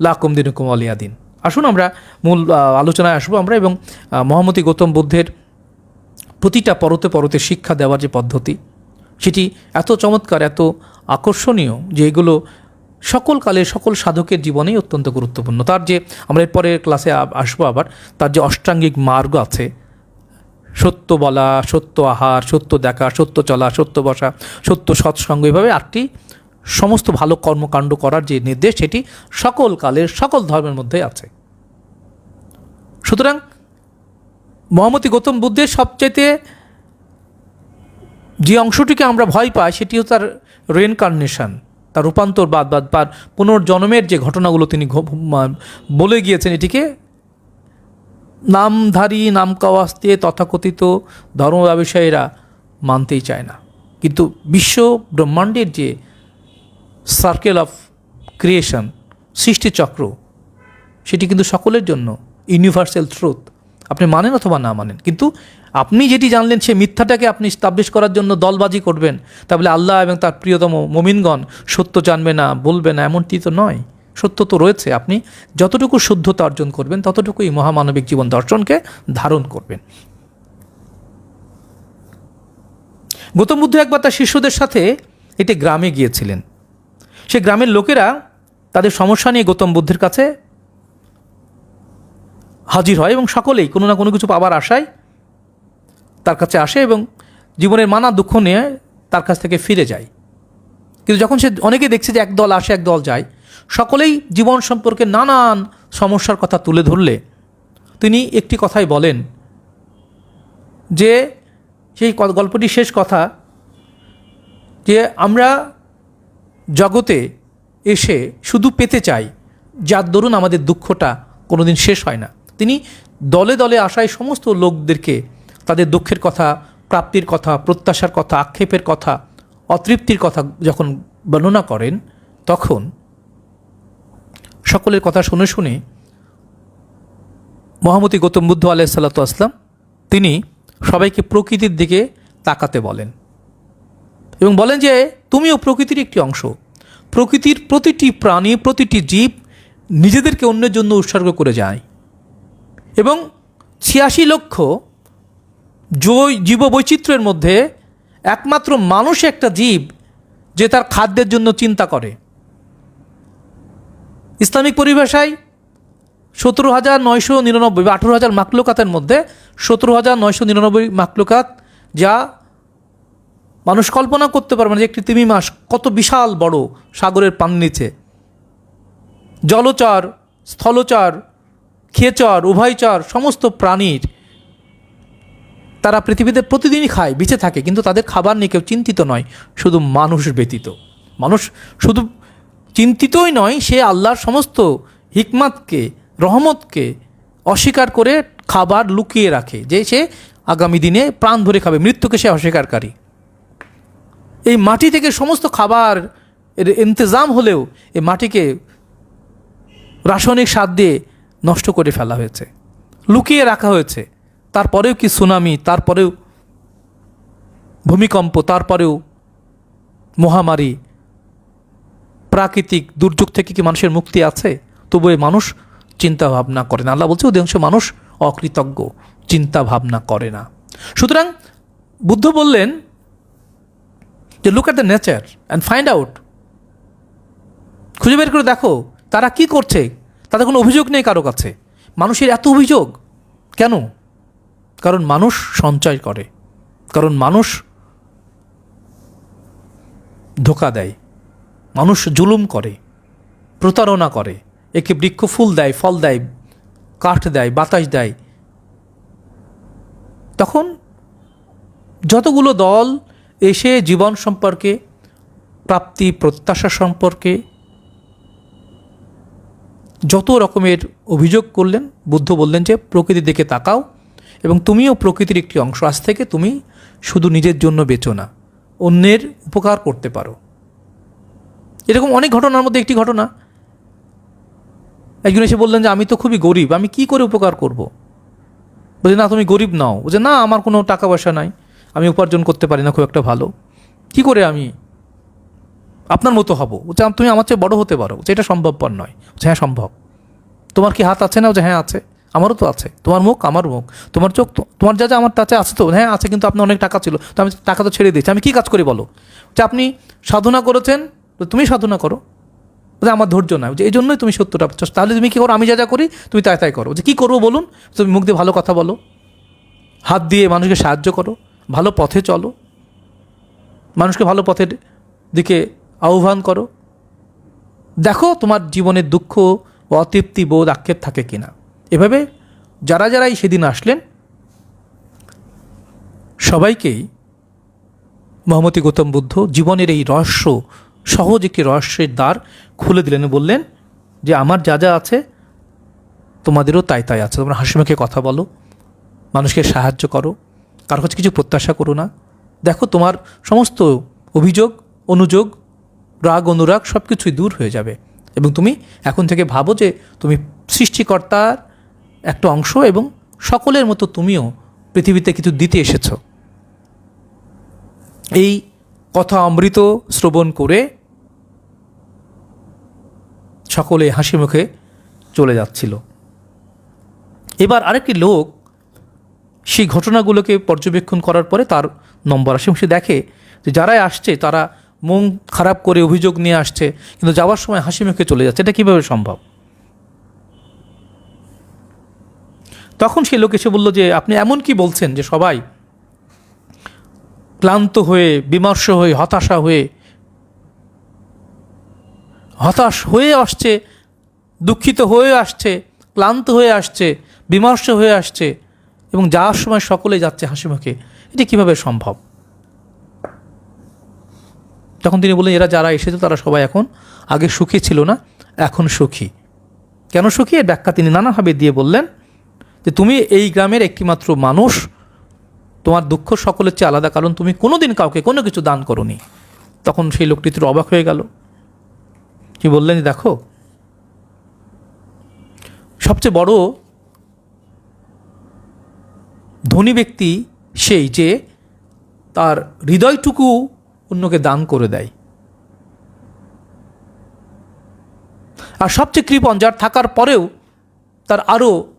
লাকুম দিনুকুম আলিয়া দিন আসুন আমরা মূল আলোচনায় আসব আমরা এবং মহামতি গৌতম বুদ্ধের প্রতিটা পরতে পরতে শিক্ষা দেওয়ার যে পদ্ধতি, সেটি এত চমৎকার, এত আকর্ষণীয় যে এগুলো সকল কালে সকল সাধকের জীবনেই অত্যন্ত গুরুত্বপূর্ণ। তার যে, আমরা এর পরের ক্লাসে আসব আবার, তার যে অষ্টাঙ্গিক মার্গ আছে সত্য বলা, সত্য আহার, সত্য দেখা, সত্য চলা, সত্য বসা, সত্য সৎসঙ্গ এভাবে আটটি সমস্ত ভালো কর্মকাণ্ড করার যে নির্দেশ, সেটি সকল কালের, সকল ধর্মের মধ্যে আছে। সুতরাং মহামতি গৌতম বুদ্ধের সবচাইতে যে অংশটিকে আমরা ভয় পাই, সেটিও তার রেনকার্নেশন তার রূপান্তরবাদ বা তার পুনর্জন্মের যে ঘটনাগুলো তিনি বলে গিয়েছেন, এটিকে নামধারী নাম কাওয়াস্তে তথাকথিত ধর্ম ব্যবসায়ীরা মানতেই চায় না। কিন্তু বিশ্ব ব্রহ্মাণ্ডের যে সার্কেল অফ ক্রিয়েশন সৃষ্টিচক্র, সেটি কিন্তু সকলের জন্য ইউনিভার্সাল ট্রুথ আপনি মানেন অথবা না মানেন, কিন্তু আপনি যেটি জানলেন, সে মিথ্যাটাকে আপনি স্টাবলিশ করার জন্য দলবাজি করবেন তাহলে আল্লাহ এবং তার প্রিয়তম মমিনগণ সত্য জানবে না, বলবে না, এমনটি তো নয়। সত্য তো রয়েছে, আপনি যতটুকু শুদ্ধতা অর্জন করবেন, ততটুকুই মহামানবিক জীবন দর্শনকে ধারণ করবেন। গৌতম বুদ্ধ একবার তার শিষ্যদের সাথে একটি গ্রামে গিয়েছিলেন। সে গ্রামের লোকেরা তাদের সমস্যা নিয়ে গৌতম বুদ্ধের কাছে হাজির হয় এবং সকলেই কোনো না কোনো কিছু পাবার আশায় তার কাছে আসে এবং জীবনের নানা দুঃখ নিয়ে তার কাছ থেকে ফিরে যায়। কিন্তু যখন সে অনেকে দেখছে যে এক দল আসে এক দল যায় সকলেই জীবন সম্পর্কে নানান সমস্যার কথা তুলে ধরলে, তিনি একটি কথাই বলেন যে, সেই গল্পটি শেষ কথা যে, আমরা জগতে এসে শুধু পেতে চাই, যার দরুন আমাদের দুঃখটা কোনোদিন শেষ হয় না। তিনি দলে দলে আসায় সমস্ত লোকদেরকে তাদের দুঃখের কথা, প্রাপ্তির কথা, প্রত্যাশার কথা, আক্ষেপের কথা, অতৃপ্তির কথা যখন বর্ণনা করেন, তখন সকলের কথা শুনে শুনে মহামতি গৌতম বুদ্ধ আলাহ সাল্লাতু আসলাম তিনি সবাইকে প্রকৃতির দিকে তাকাতে বলেন এবং বলেন যে, তুমিও প্রকৃতির একটি অংশ। প্রকৃতির প্রতিটি প্রাণী, প্রতিটি জীব নিজেদেরকে অন্যের জন্য উৎসর্গ করে যায়। এবং ছিয়াশি লক্ষ জীব বৈচিত্র্যের মধ্যে একমাত্র মানুষ একটা জীব যে তার খাদ্যের জন্য চিন্তা করে। ইসলামিক পরিভাষায় সতেরো হাজার নয়শো নিরানব্বই বা আঠেরো হাজার মাকলুকাতের মধ্যে সতেরো হাজার নয়শো নিরানব্বই মাকলুকাত যা মানুষ কল্পনা করতে পারবে না যে একটি তিমি মাস কত বিশাল বড় সাগরের পান নিচে। জলচর স্থলচর খেচর উভয়চর সমস্ত প্রাণীর তারা পৃথিবীতে প্রতিদিনই খায়, বেঁচে থাকে, কিন্তু তাদের খাবার নিয়ে কেউ চিন্তিত নয়, শুধু মানুষ ব্যতীত। মানুষ শুধু চিন্তিতই নয়, সে আল্লাহর সমস্ত হিকমাতকে, রহমতকে অস্বীকার করে খাবার লুকিয়ে রাখে, যে সে আগামী দিনে প্রাণ ভরে খাবে, মৃত্যুকে সে অস্বীকারকারী। এই মাটি থেকে সমস্ত খাবার এর ইন্তজাম হলেও এই মাটিকে রাসায়নিক সার দিয়ে নষ্ট করে ফেলা হয়েছে, লুকিয়ে রাখা হয়েছে। তারপরেও কি সুনামি, তারপরেও ভূমিকম্প, তারপরেও মহামারী প্রাকৃতিক দুর্যোগ থেকে কি মানুষের মুক্তি আছে? তবু এই মানুষ চিন্তা ভাবনা করে না। আল্লাহ বলছে, অধিকাংশ মানুষ অকৃতজ্ঞ চিন্তা ভাবনা করে না। সুতরাং বুদ্ধ বললেন যে look at the nature and find out খুঁজে বের করে দেখো, তারা কি করছে? তাদের কোনো অভিযোগ নেই কারও কাছে। মানুষের এত অভিযোগ, কেন? কারণ মানুষ সঞ্চয় করে, কারণ মানুষ ধোকা দেয়। মানুষ জুলুম করে, প্রতারণা করে, একে বৃক্ষ ফুল দেয়, ফল দেয়, কাঠ দেয়, বাতাস দেয়। তখন যতগুলো দল এসে জীবন সম্পর্কে, প্রাপ্তি, প্রত্যাশা সম্পর্কে যত রকমের অভিযোগ করলেন, বুদ্ধ বললেন যে, প্রকৃতির দিকে তাকাও এবং তুমিও প্রকৃতির একটি অংশ, আজ থেকে তুমি শুধু নিজের জন্য বেচো না, অন্যের উপকার করতে পারো। এরকম অনেক ঘটনার মধ্যে একটি ঘটনা। একজন এসে বললেন যে আমি তো খুবই গরিব আমি কি করে উপকার করব? বলছে না তুমি গরিব নাও। বলছে না আমার কোনো টাকা পয়সা নাই আমি উপার্জন করতে পারি না খুব একটা ভালো। কি করে আমি আপনার মতো হব? বলছে তুমি আমার চেয়ে বড় হতে পারো। যে এটা সম্ভবপর নয়। বলছে, হ্যাঁ সম্ভব। তোমার কি হাত আছে না? যে হ্যাঁ আছে। আমারও তো আছে। তোমার মুখ আমার মুখ। তোমার চোখ তো তোমার যা যা আমার কাছে আছে তো? হ্যাঁ আছে কিন্তু আপনার অনেক টাকা ছিল তো আমি টাকা তো ছেড়ে দিয়েছি। আমি কি কাজ করি বলো? যে আপনি সাধনা করেছেন তুমি সাধনা করো। বলছে, আমার ধৈর্য যে এই জন্যই তুমি সত্যটা পাচ্ছ তাহলে তুমি কী করো? আমি যা যা করি তুমি তাই তাই করো। যে কী করব বলুন? তুমি মুখ দিয়ে ভালো কথা বলো। হাত দিয়ে মানুষকে সাহায্য করো। ভালো পথে চলো। মানুষকে ভালো পথের দিকে আহ্বান করো। দেখো তোমার জীবনের দুঃখ ও অতৃপ্তি বোধ আক্ষেপ থাকে কিনা। এভাবে যারা যারাই সেদিন আসলেন সবাইকেই মহমতি গৌতম বুদ্ধ জীবনের এই রহস্য সহজ একটি রহস্যের দ্বার খুলে দিলেন বললেন, যে আমার যা যা আছে, তোমাদেরও তাই তাই আছে। তোমরা হাসি মুখে কথা বলো, মানুষকে সাহায্য করো, কারও কাছে কিছু প্রত্যাশা করো না। দেখো, তোমার সমস্ত অভিযোগ, অনুযোগ, রাগ, অনুরাগ সব কিছুই দূর হয়ে যাবে। এবং তুমি এখন থেকে ভাবো যে তুমি সৃষ্টিকর্তার একটা অংশ এবং সকলের মতো তুমিও পৃথিবীতে কিছু দিতে এসেছ। এই কথা অমৃত শ্রবণ করে সকলে হাসি মুখে চলে যাচ্ছিল। এবার আরেকটি লোক সেই ঘটনাগুলোকে পর্যবেক্ষণ করার পরে তার নম্বর আসে সে দেখে যে যারাই আসছে তারা মন খারাপ করে অভিযোগ নিয়ে আসছে, কিন্তু যাওয়ার সময় হাসি মুখে চলে যাচ্ছে। এটা কীভাবে সম্ভব? তখন সেই লোক এসে বলল যে, আপনি এমন কি বলছেন যে সবাই ক্লান্ত হয়ে, বিমর্ষ হয়ে, হতাশা হয়ে হতাশ হয়ে আসছে, দুঃখিত হয়ে আসছে, ক্লান্ত হয়ে আসছে, বিমর্ষ হয়ে আসছে এবং যাওয়ার সময় সকলে যাচ্ছে হাসি মুখে। এটা কীভাবে সম্ভব? তখন তিনি বললেন, এরা যারা এসেছে তারা সবাই এখন আগে সুখী ছিল না, এখন সুখী। কেন সুখী? এর ব্যাখ্যা তিনি নানাভাবে দিয়ে বললেন যে, তুমি এই গ্রামের একটিমাত্র মানুষ, তোমার দুঃখ সকলের চেয়ে আলাদা, কারণ তুমি কোনো দিন কাউকে কোনো কিছু দান করনি। তখন সেই লোকটি একটু অবাক হয়ে গেল। কি বললেন? দেখো। সবচেয়ে বড় ধনী ব্যক্তি সেই যে তার হৃদয়টুকু অন্যকে দান করে দেয়। আর সবচেয়ে কৃপণ যার থাকার পরেও তার আরও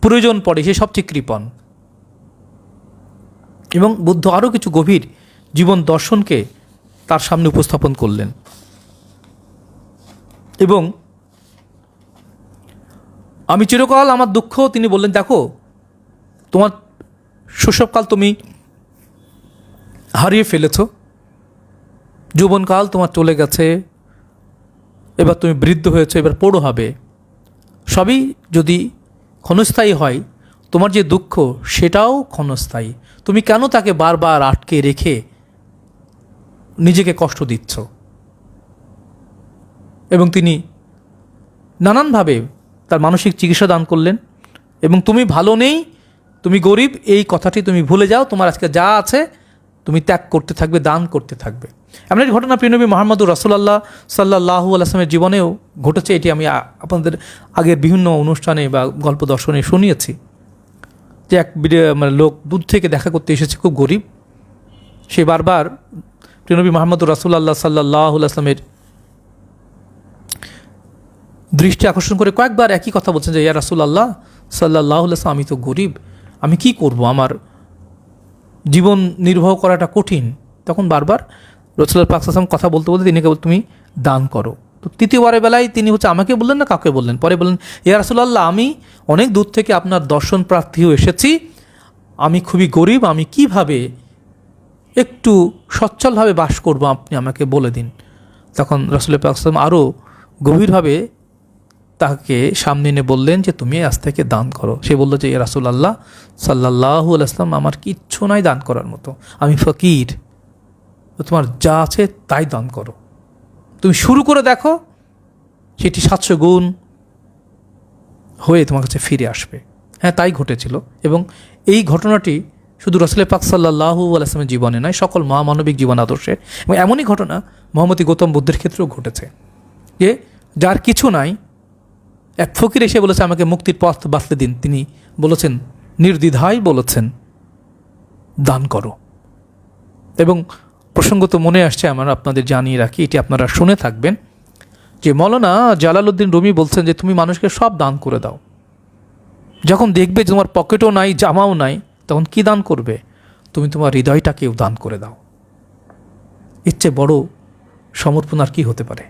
প্রয়োজন পড়ে, সে সবচেয়ে কৃপণ। এবং বুদ্ধ আরও কিছু গভীর জীবন দর্শনকে তার সামনে উপস্থাপন করলেন। এবং আমি চিরকাল আমার দুঃখ, তিনি বললেন, দেখো, তোমার শৈশবকাল তুমি হারিয়ে ফেলেছ, যৌবনকাল তোমার চলে গেছে, এবার তুমি বৃদ্ধ হয়েছে, এবার পোড়ো হবে। সবই যদি ক্ষণস্থায়ী হয়, তোমার যে দুঃখ, সেটাও ক্ষণস্থায়ী। তুমি কেন তাকে বারবার আটকে রেখে নিজেকে কষ্ট দিচ্ছ। এবং তিনি নানানভাবে তার মানসিক চিকিৎসা দান করলেন। এবং তুমি ভালো নেই, তুমি গরিব, এই কথাটি তুমি ভুলে যাও, তোমার আজকে যা আছে তুমি ত্যাগ করতে থাকবে, দান করতে থাকবে। এমন একটি ঘটনা প্রিয়নবী মোহাম্মদুর রসুল্লাহ সাল্লাহু আলাইসলামের জীবনেও ঘটেছে, এটি আমি আপনাদের আগের বিভিন্ন অনুষ্ঠানে বা গল্প দর্শনে শুনিয়েছি। যে এক মানে লোক দূর থেকে দেখা করতে এসেছে, খুব গরিব। সে বারবার প্রিয়নবী মোহাম্মদুর রাসুল্লাহ সাল্লাহ আসলামের দৃষ্টি আকর্ষণ করে কয়েকবার একই কথা বলছেন যে, ইয়া রাসুল্লাহ সাল্লাহ আসলাম আমি তো গরিব, আমি কি করব? আমার জীবন নির্বাহ করাটা কঠিন। তখন বারবার রসুল্লাহ পাকসাম কথা বলতে বলতে তিনি কেবল, তুমি দান করো। তো তৃতীয়বারের বেলায় তিনি হচ্ছে আমাকে বললেন না, কাউকে বললেন। পরে বললেন, ইয়া রাসুল্লাহ আমি অনেক দূর থেকে আপনার দর্শন প্রার্থীও এসেছি। আমি খুবই গরিব, আমি কীভাবে একটু সচ্ছলভাবে বাস করব আপনি আমাকে বলে দিন। তখন রসুল্লাহ পাকসাম আরও গভীরভাবে তাকে সামনে এনে বললেন যে, তুমি আজ থেকে দান করো। সে বলল যে রাসুল আল্লাহ সাল্লাহ আসলাম আমার কিচ্ছু নাই দান করার মতো। আমি ফকির। তোমার যা আছে তাই দান করো। তুমি শুরু করে দেখো, সেটি সাতশো গুণ হয়ে তোমার কাছে ফিরে আসবে। হ্যাঁ তাই ঘটেছিল এবং এই ঘটনাটি শুধু রসুল পাক সাল্লাহু আলাইসলামের জীবনে নয়, সকল মহামানবিক জীবন আদর্শে এবং এমনই ঘটনা মোহাম্মদী গৌতম বুদ্ধের ক্ষেত্রেও ঘটেছে। যে যার কিছু নাই, এক ফকির এসে বলেছে, আমাকে মুক্তির পথ বাঁচতে দিন। তিনি বলেছেন, নির্দ্বিধায় বলেছেন, দান করো। এবং প্রসঙ্গত মনে আসছে, আমার আপনাদের জানিয়ে রাখি, এটি আপনারা শুনে থাকবেন, যে মলনা জালালুদ্দিন রুমি বলছেন যে, তুমি মানুষকে সব দান করে দাও। যখন দেখবে তোমার পকেটও নাই, জামাও নাই তখন কি দান করবে? তুমি তোমার হৃদয়টাকেও দান করে দাও। ইচ্ছে বড় সমর্পণ আর কি হতে পারে?